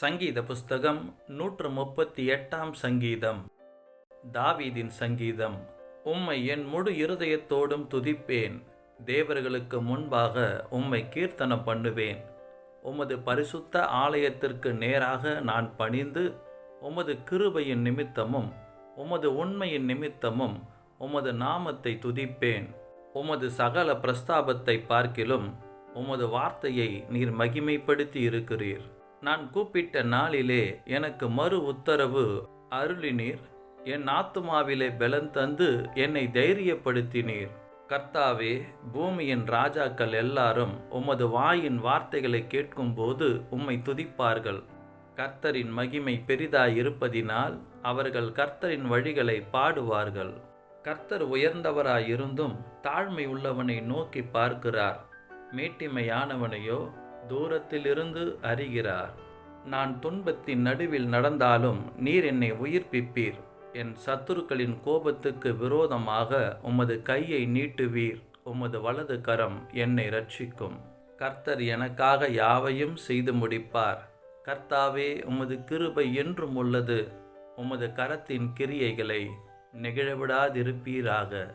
சங்கீத புஸ்தகம் நூற்று முப்பத்தி எட்டாம் சங்கீதம். தாவீதின் சங்கீதம் உம்மை என் முழு இருதயத்தோடும் துதிப்பேன். தேவர்களுக்கு முன்பாக உம்மை கீர்த்தனம் பண்ணுவேன். உமது பரிசுத்த ஆலயத்திற்கு நேராக நான் பணிந்து உமது கிருபையின் நிமித்தமும் உமது உண்மையின் நிமித்தமும் உமது நாமத்தை துதிப்பேன். உமது சகல பிரஸ்தாபத்தை பார்க்கிலும் உமது வார்த்தையை நீர் மகிமைப்படுத்தி இருக்கிறீர். நான் கூப்பிட்ட நாளிலே எனக்கு மறு உத்தரவு அருளினீர் என் ஆத்துமாவிலே பலன் தந்து என்னை தைரியப்படுத்தினீர். கர்த்தாவே பூமியின் ராஜாக்கள் எல்லாரும் உமது வாயின் வார்த்தைகளை கேட்கும்போது உம்மை துதிப்பார்கள். கர்த்தரின் மகிமை பெரிதாயிருப்பதினால் அவர்கள் கர்த்தரின் வழிகளை பாடுவார்கள். கர்த்தர் உயர்ந்தவராயிருந்தும் தாழ்மை உள்ளவனை நோக்கி பார்க்கிறார். மேட்டிமையானவனையோ தூரத்திலிருந்து அறிகிறார். நான் துன்பத்தின் நடுவில் நடந்தாலும் நீர் என்னை உயிர்ப்பிப்பீர். என் சத்துருக்களின் கோபத்துக்கு விரோதமாக உமது கையை நீட்டுவீர். உமது வலது கரம் என்னை ரட்சிக்கும் கர்த்தர் எனக்காக யாவையும் செய்து முடிப்பார். கர்த்தாவே உமது கிருபை என்றும் உள்ளது. உமது கரத்தின் கிரியைகளை நெகிழவிடாதிருப்பீராக.